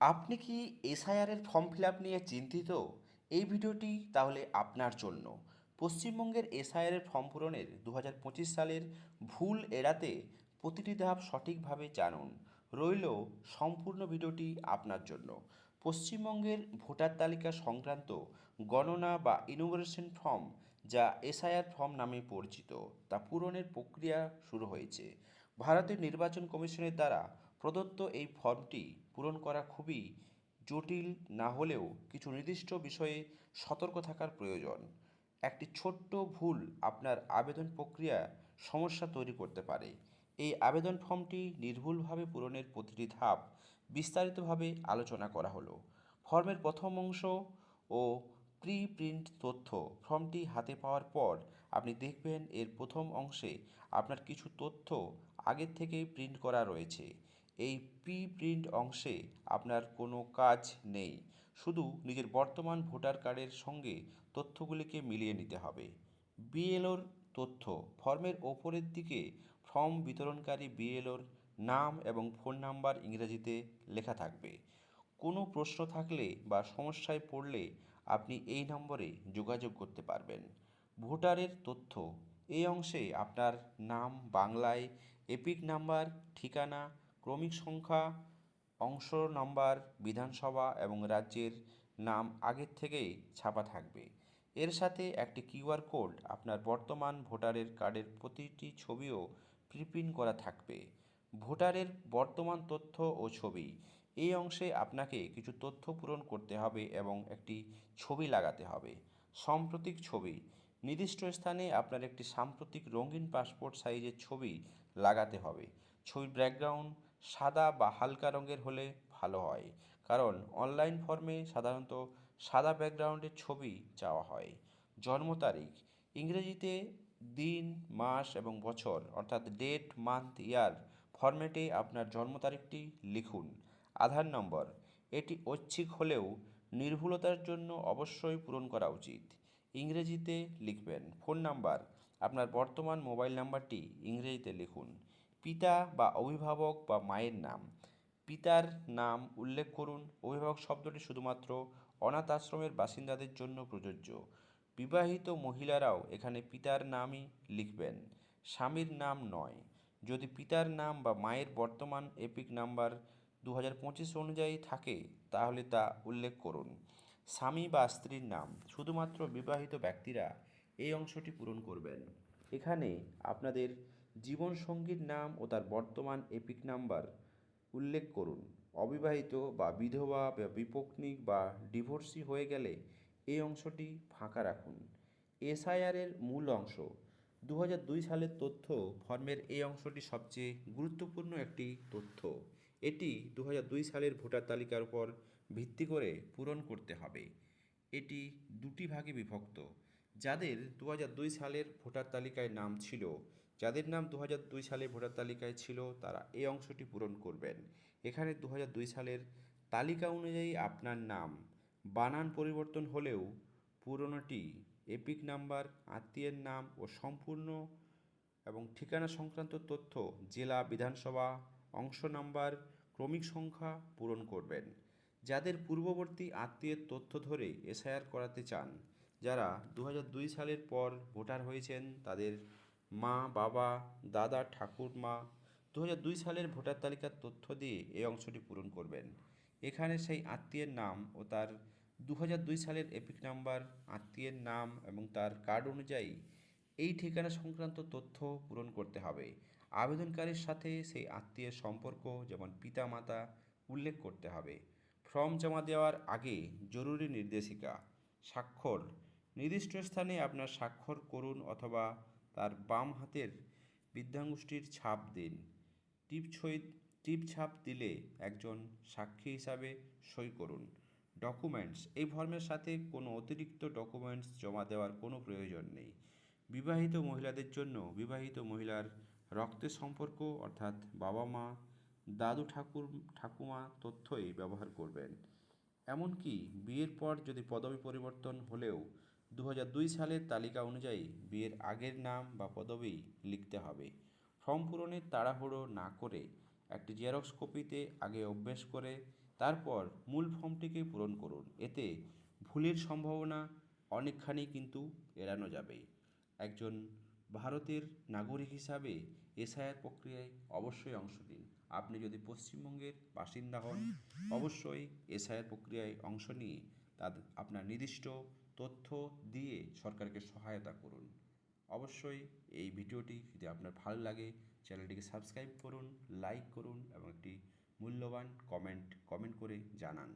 আপনি কি এসআইআরের ফর্ম ফিল আপ নিয়ে চিন্তিত? এই ভিডিওটি তাহলে আপনার জন্য। পশ্চিমবঙ্গের এসআইআরের ফর্ম পূরণের দু হাজার পঁচিশ সালের ভুল এড়াতে প্রতিটি ধাপ সঠিকভাবে জানুন। রইল সম্পূর্ণ ভিডিওটি আপনার জন্য। পশ্চিমবঙ্গের ভোটার তালিকা সংক্রান্ত গণনা বা ইনোগ্রেশন ফর্ম যা এসআইআর ফর্ম নামে পরিচিত, তা পূরণের প্রক্রিয়া শুরু হয়েছে। ভারতের নির্বাচন কমিশনের দ্বারা প্রদত্ত এই ফর্মটি পূরণ করা খুবই জটিল না হলেও কিছু নির্দিষ্ট বিষয়ে সতর্ক থাকার প্রয়োজন। একটি ছোট্ট ভুল আপনার আবেদন প্রক্রিয়া সমস্যা তৈরি করতে পারে। এই আবেদন ফর্মটি নির্ভুলভাবে পূরণের প্রতিটি ধাপ বিস্তারিতভাবে আলোচনা করা হলো। ফর্মের প্রথম অংশ ও প্রি প্রিন্ট তথ্য ফর্মটি হাতে পাওয়ার পর আপনি দেখবেন এর প্রথম অংশে আপনার কিছু তথ্য আগের থেকেই প্রিন্ট করা রয়েছে। এই প্রি প্রিন্ট অংশে আপনার কোনো কাজ নেই। শুধু নিজের বর্তমান ভোটার কার্ডের সঙ্গে তথ্যগুলিকে মিলিয়ে নিতে হবে। বিএলওর তথ্য ফর্মের ওপরের দিকে ফর্ম বিতরণকারী বিএলওর নাম এবং ফোন নাম্বার ইংরেজিতে লেখা থাকবে। কোনো প্রশ্ন থাকলে বা সমস্যায় পড়লে আপনি এই নম্বরে যোগাযোগ করতে পারবেন। ভোটারের তথ্য, এই অংশে আপনার নাম, বাংলায়, এপিক নাম্বার, ঠিকানা ক্রমিক সংখ্যা, অংশ নম্বর, বিধানসভা এবং রাজ্যের নাম আগের থেকেই ছাপা থাকবে। এর সাথে একটি কিউআর কোড আপনার বর্তমান ভোটারের কার্ডের প্রতিটি ছবিও প্রিপ্রিন্ট করা থাকবে। ভোটারের বর্তমান তথ্য ও ছবি, এই অংশে আপনাকে কিছু তথ্য পূরণ করতে হবে এবং একটি ছবি লাগাতে হবে। সাম্প্রতিক ছবি, নির্দিষ্ট স্থানে আপনার একটি সাম্প্রতিক রঙিন পাসপোর্ট সাইজের ছবি লাগাতে হবে। ছবির ব্যাকগ্রাউন্ড সাদা বা হালকা রঙের হলে ভালো হয়। কারণ অনলাইন ফর্মে সাধারণত সাদা ব্যাকগ্রাউন্ডের ছবি চাওয়া হয়। জন্ম তারিখ, ইংরেজিতে দিন, মাস এবং বছর, অর্থাৎ ডেট, মান্থ, ইয়ার ফরম্যাটে আপনার জন্ম তারিখটি লিখুন। আধার নম্বর, এটি ঐচ্ছিক হলেও নির্ভুলতার জন্য অবশ্যই পূরণ করা উচিত। ইংরেজিতে লিখবেন। ফোন নাম্বার, আপনার বর্তমান মোবাইল নাম্বারটি ইংরেজিতে লিখুন। পিতা বা অভিভাবক বা মায়ের নাম। পিতার নাম উল্লেখ করুন। অভিভাবক শব্দটি শুধুমাত্র অনাথ আশ্রমের বাসিন্দাদের জন্য প্রযোজ্য। বিবাহিত মহিলারাও এখানে পিতার নামই লিখবেন। স্বামীর নাম নয়। যদি পিতার নাম বা মায়ের বর্তমান এপিক নাম্বার দু হাজার পঁচিশ অনুযায়ী থাকে, তাহলে তা উল্লেখ করুন। স্বামী বা স্ত্রীর নাম। শুধুমাত্র বিবাহিত ব্যক্তিরা এই অংশটি পূরণ করবেন। এখানে আপনাদের জীবনসঙ্গীর নাম ও তার বর্তমান এপিক নাম্বার উল্লেখ করুন। অবিবাহিত বা বিধবা বা বিপত্নিক বা ডিভোর্সি হয়ে গেলে এই অংশটি ফাঁকা রাখুন। এসআইআরের মূল অংশ। দু সালের তথ্য ফর্মের এই অংশটি সবচেয়ে গুরুত্বপূর্ণ একটি তথ্য। এটি দু সালের ভোটার তালিকার উপর ভিত্তি করে পূরণ করতে হবে। এটি দুটি ভাগে বিভক্ত। যাদের দু সালের ভোটার তালিকায় নাম ছিল যাদের নাম দু দুই সালে ভোটার তালিকায় ছিল, তারা এই অংশটি পূরণ করবেন। এখানে দু সালের তালিকা অনুযায়ী আপনার নাম, বানান পরিবর্তন হলেও পুরনোটি, এপিক নাম্বার, আত্মীয়ের নাম ও সম্পূর্ণ এবং ঠিকানা সংক্রান্ত তথ্য, জেলা, বিধানসভা, অংশ নাম্বার, ক্রমিক সংখ্যা পূরণ করবেন। যাদের পূর্ববর্তী আত্মীয়ের তথ্য ধরে এসআইআর করাতে চান, যারা দু সালের পর ভোটার হয়েছেন, তাদের মা, বাবা, দাদা, ঠাকুরমা দু দুই সালের ভোটার তালিকার তথ্য দিয়ে এই অংশটি পূরণ করবেন। এখানে সেই আত্মীয়ের নাম ও তার দু দুই সালের এপিক নাম্বার, আত্মীয়ের নাম এবং তার কার্ড অনুযায়ী এই ঠিকানা সংক্রান্ত তথ্য পূরণ করতে হবে। আবেদনকারীর সাথে সেই আত্মীয়ের সম্পর্ক যেমন পিতা মাতা উল্লেখ করতে হবে। ফর্ম জমা দেওয়ার আগে জরুরি নির্দেশিকা, স্বাক্ষর। নির্দিষ্ট স্থানে আপনার স্বাক্ষর করুন অথবা তার বাম হাতের বৃদ্ধাঙ্গুষ্ঠীর ছাপ দিন। টিপ ছই, টিপ ছাপ দিলে একজন সাক্ষী হিসাবে সই করুন। ডকুমেন্টস এই ফর্মের সাথে কোনো অতিরিক্ত ডকুমেন্টস জমা দেওয়ার কোনো প্রয়োজন নেই। বিবাহিত মহিলাদের জন্য বিবাহিত মহিলার রক্তের সম্পর্ক অর্থাৎ বাবা মা, দাদু ঠাকুর, ঠাকুমা তথ্যই ব্যবহার করবেন। এমনকি বিয়ের পর যদি পদবি পরিবর্তন হলেও দু সালের তালিকা অনুযায়ী বিয়ের আগের নাম বা পদবি লিখতে হবে। ফর্ম পূরণের তাড়াহুড়ো না করে একটি জেরক্স কপিতে আগে অভ্যেস করে তারপর মূল ফর্মটিকে পূরণ করুন। এতে ভুলের সম্ভাবনা অনেকখানি কিন্তু এড়ানো যাবে। একজন ভারতের নাগরিক হিসাবে এসআইআর প্রক্রিয়ায় অবশ্যই অংশ নিন। আপনি যদি পশ্চিমবঙ্গের বাসিন্দা হন, অবশ্যই এসআইআর প্রক্রিয়ায় অংশ নিয়ে তাদের আপনার নির্দিষ্ট তথ্য দিয়ে সরকারকে সহায়তা করুন। অবশ্যই এই ভিডিওটি যদি আপনার ভালো লাগে, চ্যানেলটিকে সাবস্ক্রাইব করুন, লাইক করুন এবং একটি মূল্যবান কমেন্ট কমেন্ট করে জানান।